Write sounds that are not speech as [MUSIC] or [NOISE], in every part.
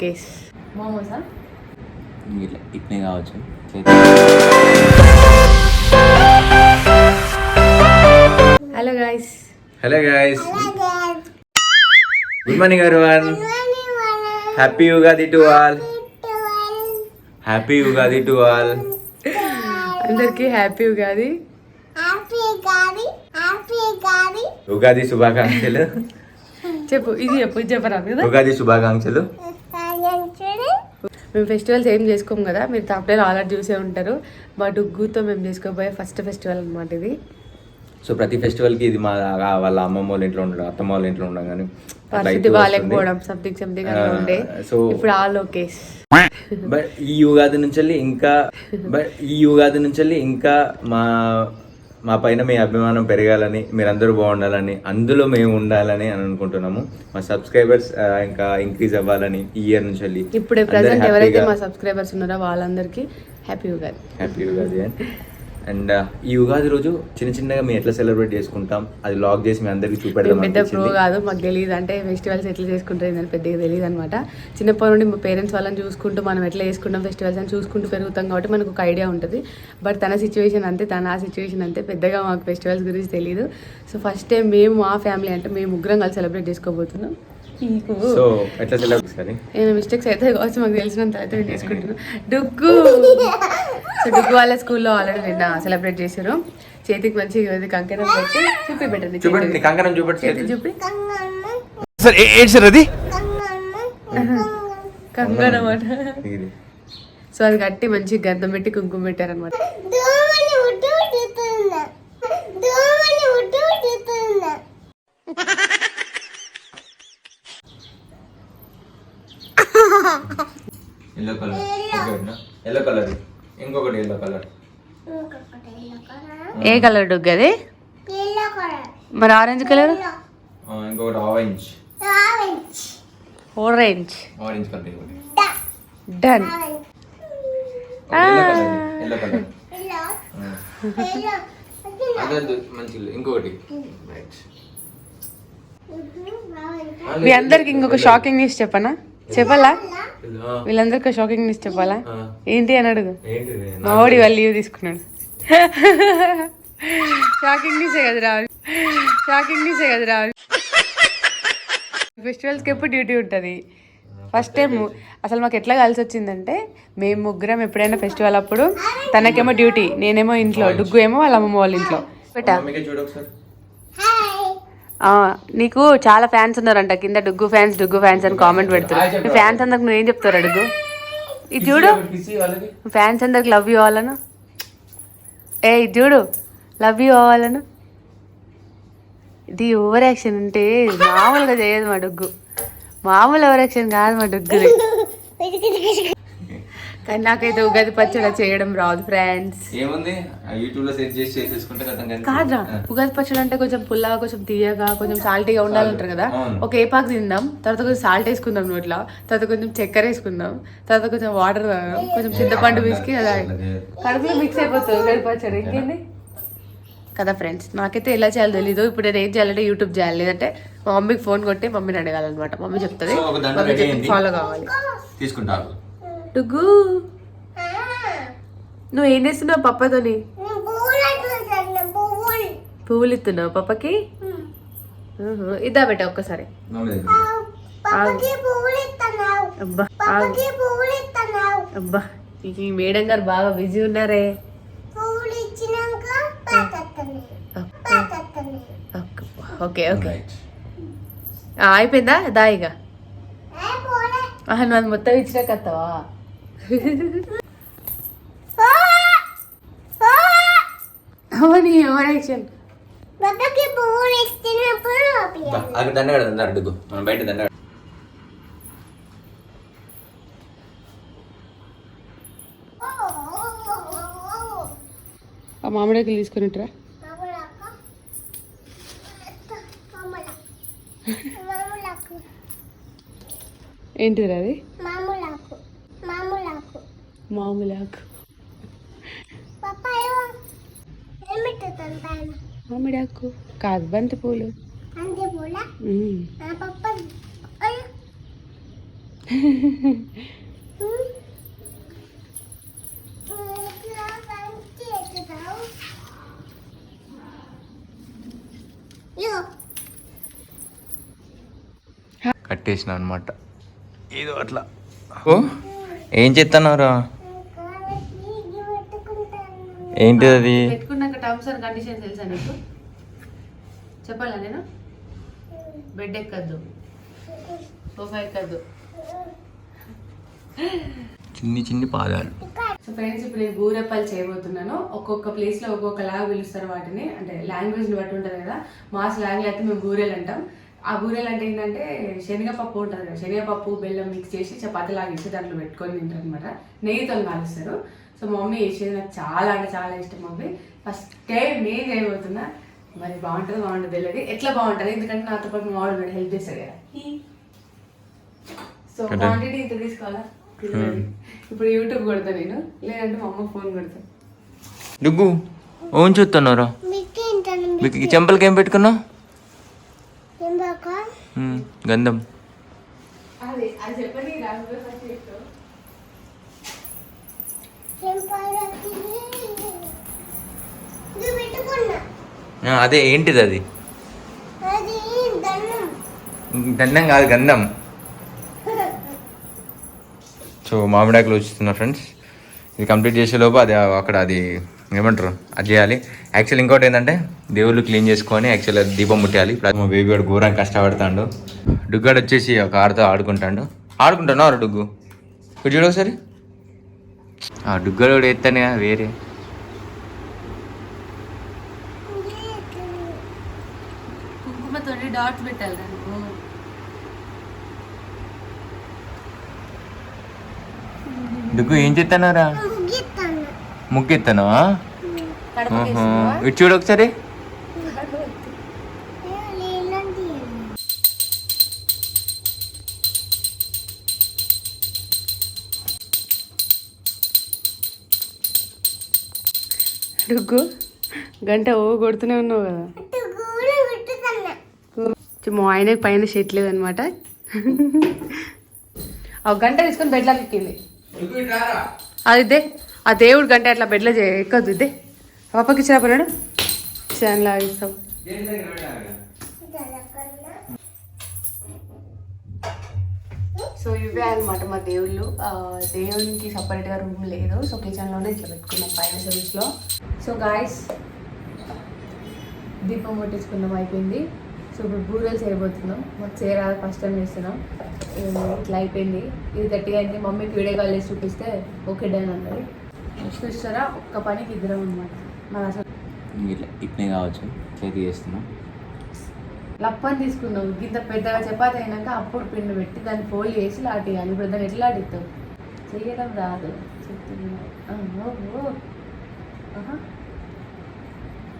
Case. మోమోసా? ఇట్లా ఇట్నే కావచ్చు. Hello guys. Hello guys. Good morning everyone. Happy Ugadi to all. Happy Ugadi to all. అందరికీ happy Ugadi. Ugadi శుభాకాంక్షలు. చెప్పు ఇది చెప్పు ఇది చెప్పరా ఉగాది శుభాకాంక్షలు. మేము ఫెస్టివల్స్ ఏం చేసుకోము కదా మీరు తప్పలేదు ఆల్రెడీ చూసే ఉంటారు. మా డుగ్గుతో మేము చేసుకోబోయే ఫస్ట్ ఫెస్టివల్ అనమాట ఇది. సో ప్రతి ఫెస్టివల్కి ఇది మా వాళ్ళ అమ్మమ్మ వాళ్ళ ఇంట్లో ఉండడం అత్తమ్మ వాళ్ళ ఇంట్లో ఉండడం కానీ పరిస్థితి బాగాలేకపోవడం సంథింగ్ సంథింగ్ ఉండే. so- ఇప్పుడు ఆల్ ఓకేస్ బట్ ఈ ఉగాది నుంచి ఇంకా బట్ ఈ ఉగాది నుంచి ఇంకా మా మా పైన మీ అభిమానం పెరగాలని మీరందరూ బాగుండాలని అందులో మేము ఉండాలని అని అనుకుంటున్నాము. మా సబ్స్క్రైబర్స్ ఇంకా ఇంక్రీజ్ అవ్వాలని ఈ ఇయర్ నుంచి వెళ్ళి ఇప్పుడు ప్రజెంట్ ఎవరైతే మా సబ్స్క్రైబర్స్ ఉన్నారో వాళ్ళందరికీ happy Ugadi happy Ugadi and ఈ ఉగాది రోజు చిన్న చిన్నగా మేము ఎట్లా సెలబ్రేట్ చేసుకుంటాం అది లాగ్ చేసి మీ అందరికి మేము చూపెడదాం పెద్ద ప్రో కాదు మాకు తెలియదు అంటే ఫెస్టివల్స్ ఎట్లా చేసుకుంటారు ఏందని పెద్దగా తెలియదు అనమాట చిన్నప్పటి నుండి మా పేరెంట్స్ వాళ్ళని చూసుకుంటూ మనం ఎట్లా చేసుకుంటాం ఫెస్టివల్స్ అని చూసుకుంటూ పెరుగుతాం కాబట్టి మనకు ఒక ఐడియా ఉంటుంది. బట్ తన సిచ్యువేషన్ అంతే తన ఆ సిచ్యువేషన్ అంతే. పెద్దగా మాకు ఫెస్టివల్స్ గురించి తెలియదు సో ఫస్ట్ టైం మేము మా ఫ్యామిలీ అంటే మేము ముగ్గురం కలిసి సెలబ్రేట్ చేసుకోబోతున్నాం. మీకు సో ఎట్లా సెలబ్రేట్ సరే ఏమైనా మిస్టేక్స్ అయితే కావచ్చు మాకు తెలిసినంత అయితే నేను చేసుకుంటున్నాను డుగ్గు [LAUGHS] సో డుగ్గు వాళ్ళ స్కూల్లో ఆల్రెడీ నిన్న సెలబ్రేట్ చేశారు. చేతికి మంచిగా ఇది కంకణం పెట్టి చూపి పెట్టండి చూపెట్టి నీ కంకణం చూపెట్టి చేతి చూపి. సార్ ఏంటి సార్ అది? కంకణం అట. సో అది కట్టి మంచి గంధం పెట్టి కుంకుమ పెట్టారనమాట ఎల్లో కలర్ ఎల్లో కలర్ ఇంకొకటి ఎల్లో కలర్ ఏ కలర్ డుగ్గు అది మరి ఆరెంజ్ కలర్ ఇంకొకటి orange orange orange colour done yellow colour అదే మంచి ఇంకొకటి. రైట్ మీ అందరికి ఇంకొక షాకింగ్ న్యూస్ చెప్పనా? చెప్పాలా? వీళ్ళందరికీ షాకింగ్ న్యూస్ చెప్పాలా? ఏంటి అని అడుగు. ఏంటిది? మా వాడి వాళ్ళు లీవ్ తీసుకున్నాడు. షాకింగ్ న్యూసే కదా రావాలి షాకింగ్ న్యూసే కదా రావాలి ఫెస్టివల్స్కి ఎప్పుడు డ్యూటీ ఉంటుంది? ఫస్ట్ టైం అసలు మాకు ఎట్లా కలిసి వచ్చిందంటే మేము ముగ్గురం ఎప్పుడైనా ఫెస్టివల్ అప్పుడు తనకేమో డ్యూటీ నేనేమో ఇంట్లో డుగ్గు ఏమో వాళ్ళ అమ్మమ్మ వాళ్ళ ఇంట్లో. పెట్టా మమ్మీకి చూడు ఒకసారి ఆ, నీకు చాలా ఫ్యాన్స్ ఉన్నారంట. కింద డుగ్గు ఫ్యాన్స్ డుగ్గు ఫ్యాన్స్ అని కామెంట్ పెడుతున్నారు. మీ ఫ్యాన్స్ అందరికి నువ్వు ఏం చెప్తారు అడుగు ఇది చూడు. ఫ్యాన్స్ అందరికి లవ్ యూ అవ్వాలను ఏ ఇది చూడు. లవ్ యూ అవ్వాలను ఇది ఓవర్ యాక్షన్ అంటే మామూలుగా చేయదు మా డుగ్గు. మామూలు ఓవర్ యాక్షన్ కాదు మా డుగ్గుది. [LAUGHS] కానీ నాకైతే ఉగాది పచ్చడి చేయడం రాదు ఫ్రెండ్స్ ఏముంది? యూట్యూబ్లో సెర్చ్ చేసి చేసేసుకుంటే కాదురా ఉగాది పచ్చడి అంటే కొంచెం పుల్లగా కొంచెం తీయగా కొంచెం సాల్టీగా ఉండాలంటారు కదా. ఒక ఏపాకు తిందాం తర్వాత కొంచెం సాల్ట్ వేసుకుందాం నోట్లో తర్వాత కొంచెం చక్కెర వేసుకుందాం తర్వాత కొంచెం వాటర్ కొంచెం చింతపండు పిసికి అలా కడుపులో మిక్స్ అయిపోతుంది ఉగాది పచ్చడి ఇంకేంది? కదా ఫ్రెండ్స్ నాకైతే ఎలా చేయాలో తెలీదు. ఇప్పుడు నేను ఏం చేయాలంటే యూట్యూబ్ చేయాలి. లేదంటే మా మమ్మీకి ఫోన్ కొట్టి మమ్మీని అడగాలన్నమాట. మమ్మీ చెప్తుంది. ఫాలో కావాలి. తీసుకుంటారు. డుగ్గు నువ్వు ఏం చేస్తున్నావు పప్పతోని? పువ్వులు. ఇస్తున్నావు పప్పకి. ఇద్దా బెట్ట ఒక్కసారి. అబ్బా ఆగు. అబ్బా ఈ మేడం గారు బాగా బిజీ ఉన్నారే. Okay okay. అయిపోయిందా? దా ఇక ఆహా, నువ్వు అది మొత్తం ఇచ్చిన కత్తవా అవుని యాక్షన్ అక్కడ దండ కడదాం అడుగు మనం బయట దండ ఆ మామిడికాయలు తీసుకుని ఉంటారా. [LAUGHS] ఏంటిది అది? మామూలు ఆకు. పప్ప ఏమిట్టుంది పైన మామిడి ఆకు. కాదు బంతి పూలు కట్టేసిన అనమాట ఏదో అట్లా. ఓ? ఏం చేస్తున్నావురా ఏంటిది అది? పెట్టుకున్నాక టర్మ్స్ అండ్ కండిషన్స్ తెలుసా నీకు? చెప్పాలా నేను? బెడ్ ఎక్కద్దు. సోఫా ఎక్కద్దు. చిన్ని చిన్ని పాదాలు. సో ఫ్రెండ్స్ ఇప్పుడు నేను బూరెప్పలు చేయబోతున్నాను. ఒక్కొక్క ప్లేస్లో ఒక్కొక్కలాగా పిలుస్తారు వాటిని. అంటే లాంగ్వేజ్ని బట్టి ఉంటుంది కదా. మా స్లాంగ్ అయితే మేము బూరెలు అంటాం. ఆ బూరెలు అంటే ఏంటంటే శనగపప్పు ఉంటుంది కదా శనగపప్పు బెల్లం మిక్స్ చేసి చపాతి లాగా ఇచ్చి దాంట్లో పెట్టుకొని తింటారు అనమాట నెయ్యితో కాలుస్తారు. సో మా మమ్మీ చేసేది నాకు చాలా అంటే చాలా ఇష్టం మమ్మీ. ఫస్ట్ టైం నేను చేయబోతున్నా మరి బాగుంటుంది బాగుంటుంది తెలియదు ఎట్లా బాగుంటుంది? ఎందుకంటే నాతో పాటు మా వాడు హెల్ప్ చేస్తాడు కదా. సో. క్వాంటిటీ ఇంత తీసుకోవాలా. ఇప్పుడు యూట్యూబ్ కొడతా నేను. లేదంటే మా అమ్మ ఫోన్ కొడతా. డుగ్గు ఓన్ చూస్తున్నారా మీకు చెంపలకి ఏం పెట్టుకున్నావు? గంధం. అది ఏంటిది అది? దండం. కాదు గంధం. సో మామిడాకులు వచ్చిస్తున్నా ఫ్రెండ్స్ ఇది కంప్లీట్ చేసే లోపు అది అక్కడ అది ఏమంటారు? అది చేయాలి. యాక్చువల్ ఇంకోటి ఏంటంటే దేవుళ్ళు క్లీన్ చేసుకొని యాక్చువల్ దీపం ముట్టాలి. ఇప్పుడు మా బేబీ వాడు ఘోరంగా కష్టపడతాడు. డుగ్గాడు వచ్చేసి ఒక ఆడుతో ఆడుకుంటాడు. ఆడుకుంటాను ఆరు డుగ్గు? ఇక్కడ చూడు ఒకసారి. ఆ డుగ్గాడు కూడా ఎత్తానే వేరే. డాట్స్ పెట్టాలి డుగ్గు ఏం చేస్తున్నారా కడపకి ఇటు చూడు ఒకసారి. డుగ్గు గంట ఓ కొడుతూనే ఉన్నావు కదా. మా ఆయనకి పైన షెట్ లేదనమాట. ఆ గంట తీసుకొని బెడ్లోకి ఎక్కింది. అది ఇదే. ఆ దేవుడు కంటే అట్లా బెడ్లో చే ఎక్కద్దు ఇదే పాపకి ఇచ్చినా పన్నాడు చాలా ఇస్తాం సో ఇవే అనమాట మా దేవుళ్ళు. దేవునికి సపరేట్గా రూమ్ లేదు. సో కిచెన్లోనే ఇట్లా పెట్టుకున్నాం పైన సెల్స్లో సో గాయస్ దీపం కొట్టించుకున్నాం అయిపోయింది. సో ఇప్పుడు బూరెలు చేయబోతున్నాం. మాకు చేయరాదు ఫస్ట్ టైం చేస్తున్నాం. ఇట్లా అయిపోయింది. ఇది గట్టిగా అయింది. మమ్మీకి వీడియో కాల్ చేసి చూపిస్తే ఓకే డన్ అన్నది చూస్తారా ఒక్క పనికి ఇద్దరం అనమాట మన అసలు ఇట్లా ఇట్నే కావచ్చు. చేతి చేస్తున్నాం. లప్పని తీసుకున్నావు. ఇంత పెద్దగా చపాతి అయినాక అప్పుడు పిండి పెట్టి దాన్ని ఫోల్డ్ చేసి లాటియాలి ఇప్పుడు దాన్ని ఎట్లా లాటిస్తావు? చేయడం రాదు. చెప్తున్నా.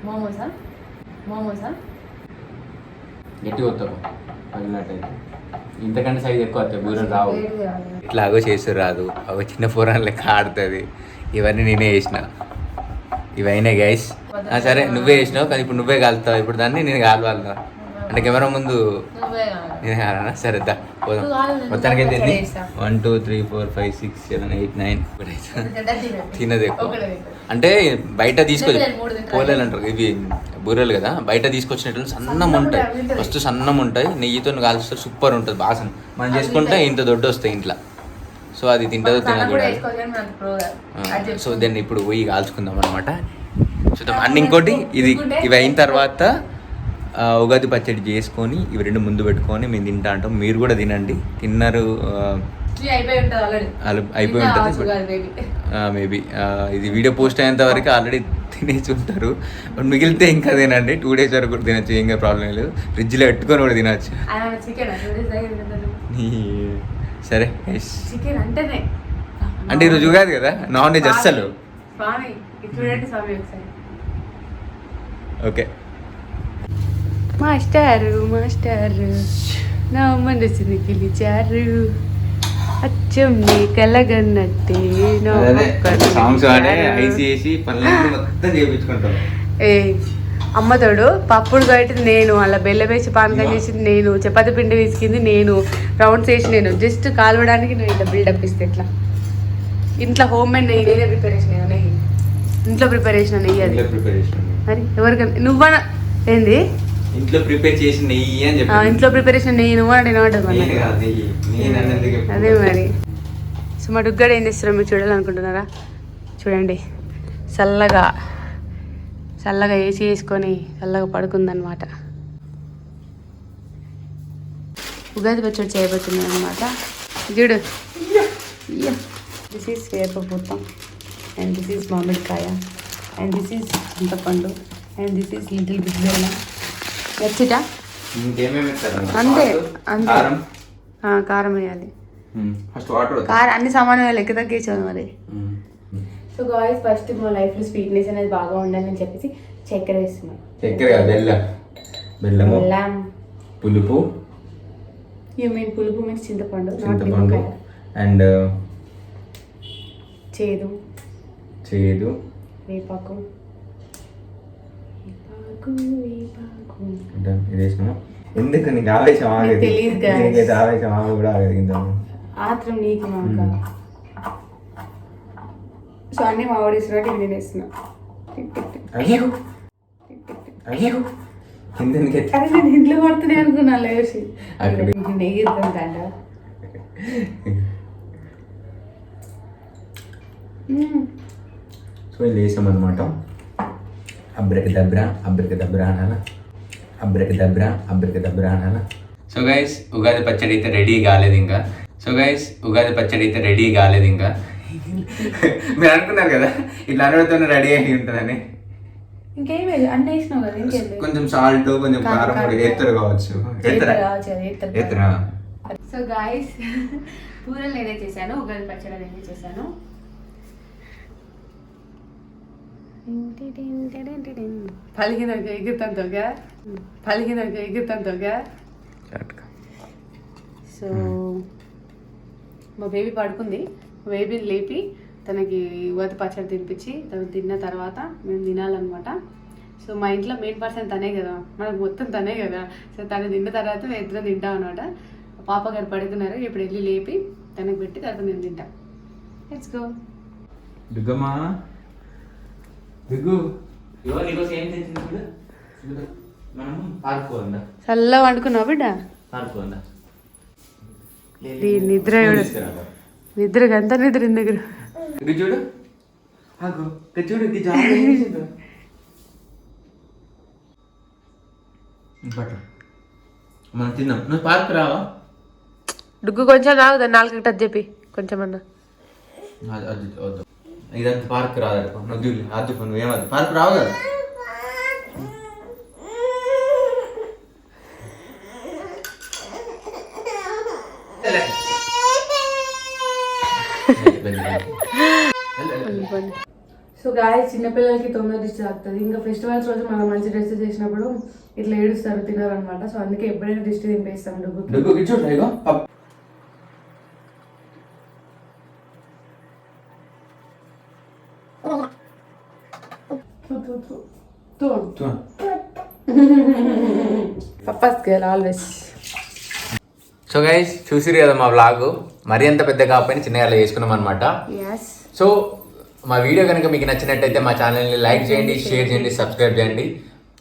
మోమోసా? మోమోసా? గట్టి కొత్తారు పగిలినట్టయితే ఇంతకంటే సైజ్ ఎక్కువ వస్తాయి బూరెలు రావు. కాదు. ఇట్లాగో చేసి రాదు. ఒక చిన్న పోరాన్ లెక్క ఆడుతుంది. ఇవన్నీ నేనే చేసిన. ఇవైనా గైస్ సరే నువ్వే చేసినావు కానీ ఇప్పుడు నువ్వే కాలుతావు. ఇప్పుడు దాన్ని నేను కాలవాలరా. అంటే కెమెరా ముందు. నేనే కాలనా? సరే దా పోదాం. మొత్తానికి అయితే చేస్తా. One two three four five six seven eight nine. తినదు. ఎక్కువ. అంటే బయట తీసుకొచ్చి. పోలేలు అంటారు. ఇవి బూరెలు కదా బయట తీసుకొచ్చినట్లు సన్నం ఉంటాయి. ఫస్ట్ సన్నం ఉంటాయి. నెయ్యితో కాల్స్తే సూపర్ ఉంటుంది బాసన మనం చేసుకుంటే ఇంత దొడ్డు వస్తాయి ఇంట్లో. సో అది తింటుందో తినదు సో. దాన్ని ఇప్పుడు పోయి కాల్చుకుందాం అనమాట చూద్దాం. అండ్ ఇంకోటి ఇది ఇవి అయిన తర్వాత ఉగాది పచ్చడి చేసుకొని ఇవి రెండు ముందు పెట్టుకొని మేము తింటా అంటాం. మీరు కూడా తినండి. తిన్నారు అయిపోయి ఉంటుంది. మేబీ ఇది వీడియో పోస్ట్ అయ్యేంత వరకు ఆల్రెడీ తినేసి ఉంటారు. బట్ మిగిలితే ఇంకా తినండి. టూ డేస్ వరకు కూడా తినచ్చు. ఏం ప్రాబ్లం లేదు. ఫ్రిడ్జ్లో పెట్టుకొని కూడా తినచ్చు. సరే. చికెన్ అంటేనే. అంటే ఈరోజు ఉగాది కదా? నాన్ వెజ్ అస్సలు. ఓకే. మాస్టారు మాస్టారు నా మనసుని పిలిచారు. అచ్చం నీ కలగన్నట్టే సాంగ్స్ పిలిచారు. ఐసి వేసి పనులన్నీ మొత్తం చేయించుకుంటాం ఏ అమ్మతోడు పప్పుడు కట్టింది నేను అలా బెల్లం వేసి పానకం చేసింది నేను చపాతి పిండి విసికింది నేను రౌండ్స్ వేసి నేను జస్ట్ కాలవడానికి నేను ఇట్లా బిల్డప్ ఇస్తే ఇట్లా ఇంట్లో హోమ్ మేడ్ నెయ్యి నేనే ప్రిపరేషన్ చేసిన నెయ్యి. ఇంట్లో ప్రిపేర్ చేసిన నెయ్యి అది. ప్రిపేర్ చేసిన మరి ఎవరికైనా నువ్వన ఏంది? ఇంట్లో ప్రిపేర్ చేసిన నెయ్యి అని చెప్పి ఇంట్లో ప్రిపరేషన్ నెయ్యి నువ్వు అంటే అదే మరి. సో మా డుగ్గాడు ఏం చేస్తారో మీరు చూడాలనుకుంటున్నారా? చూడండి. చల్లగా. చల్లగా ఏసీ వేసుకొని చల్లగా పడుకుందనమాట ఉగాది పచ్చడి చేయబోతుంది అనమాట చూడు దిస్ ఈస్ వేప పూతం. అండ్ దిస్ ఈస్ మామిడికాయ. అండ్ దిస్ ఈస్ చింతపండు. And this is little bit బెల్లం నచ్చిటా ఇంకేమేమి ఇస్తారు అంతే, అంతే. కారం? వేయాలి. కార్ అన్ని సమానంగా లెక్క తగ్గించాను మరి. సో గాయస్ ఫస్ట్ మా లైఫ్లో స్వీట్నెస్ అనేది బాగా ఉండాలని చెప్పేసి చక్కెర వేస్తున్నాం. చక్కెర కాదు, బెల్లం. బెల్లము. బెల్లం. పులుపు. యూ మీన్ పులుపు మీన్స్ చింతపండు చింతపండు. అండ్ చేదు. చేదు. వేపాకు. వేపాకు వేపాకు. అంటే ఇది వేసినాము? ఎందుకు నీకు ఆవేశం ఆగదు. నీకైతే ఆవేశం ఆగ కూడా ఆగదు ఆత్రం నీకు మాక సో అన్ని మా వాడిస్తున్నట్టు ఇది తినేస్తున్నా. Tick tick tick. అయ్యో. Tick tick tick. అయ్యో. అరే నేను ఇంట్లో పడుతున్నాయి అనుకున్నా లేచి. నెయ్యి ఇద్దాం సో ఇది వేసామన్నమాట అబ్రకి దబ్రా అబ్రకి దబ్రా అనాలా? అబ్రకి దబ్రా అబ్రకి దబ్రా అనాలా? సో గైస్ ఉగాది పచ్చడి అయితే రెడీ కాలేదు ఇంకా. సో గైస్ ఉగాది పచ్చడి అయితే రెడీ కాలేదు ఇంకా. మీరు అనుకున్నారు కదా ఇట్లా అనడంతో రెడీ అయి ఉంటుందని. ఇంకేం లేదు అన్నీ వేసినావు కదా ఇంకేం లేదు. కొంచెం సాల్ట్ కొంచెం కారం, కారం. ఎత్తరు కావచ్చు. ఎత్తరా సో గాయస్ [LAUGHS] పూరలు నేనే చేశాను ఉగాది పచ్చడి నేనే చేశాను. పలికిన ఎగురుతాంతోగా పలికిన ఎగురుతాంతోగా సో మా బేబీ పడుకుంది. బేబీని లేపి తనకి ఉగాది పచ్చడి తినిపించి తను తిన్న తర్వాత మేము తినాలన్నమాట. సో మా ఇంట్లో మెయిన్ పర్సన్ తనే కదా. మనకు మొత్తం తనే కదా. సో తను తిన్న తర్వాత మేము ఇద్దరం తింటాం అనమాట పాప గారు పడుకున్నారు. ఇప్పుడు వెళ్ళి లేపి తనకి పెట్టి తర్వాత మేము తింటాం. లెట్స్ గో దుగ్గు చల్ల వండుకున్నావు బిడ్డ? ఈ నిద్ర అంతా నిద్ర దగ్గర? చూడు. చూడు. [LAUGHS] మనం తిన్నాం. నువ్వు పార్క్ రావా? డుగ్గు కొంచెం తాగుదా నాలుగు టచ్ చెప్పి కొంచెం అన్న ఇదంతా పార్క్ రాదు నువ్వు అది నువ్వేమది పార్క్ రావు కదా? సో గాయ చిన్నపిల్లలకి తొందర దిష్టి తాకుతుంది ఇంకా ఫెస్టివల్స్ రోజు మనం మంచి డ్రెస్ చేసినప్పుడు ఇట్లా ఏడుస్తారు తినరు అనమాట సో అందుకే ఎప్పుడైనా దిష్టి. Papa's girl always so guys చూసిరు కదా మా వ్లాగ్ మరీ అంత పెద్ద కాకపోయినా చిన్నగా చేసుకున్నాం అనమాట సో మా వీడియో కనుక మీకు నచ్చినట్టయితే మా ఛానల్ని లైక్ చేయండి షేర్ చేయండి సబ్స్క్రైబ్ చేయండి.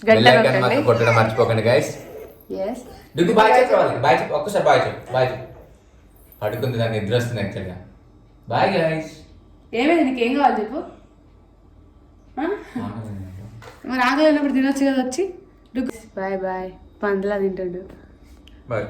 వెళ్ళాక కొట్టడం మర్చిపోకండి గైస్ దుడ్డు బాయ్ చెప్పాలి బాయ్ చెప్పు. ఒక్కసారి బాయ్ చెప్పు. బాయ్ చెప్పు. పడుకుంది నాకు నిద్ర వస్తుంది యాక్చువల్గా బాయ్ గైస్ ఏమైంది? నీకు ఏం కావాలి చెప్పు? మరి ఆకలి ఉన్నప్పుడు తినొచ్చు కదా వచ్చి? బాయ్ బాయ్ పందులా తింటాడు. బాయ్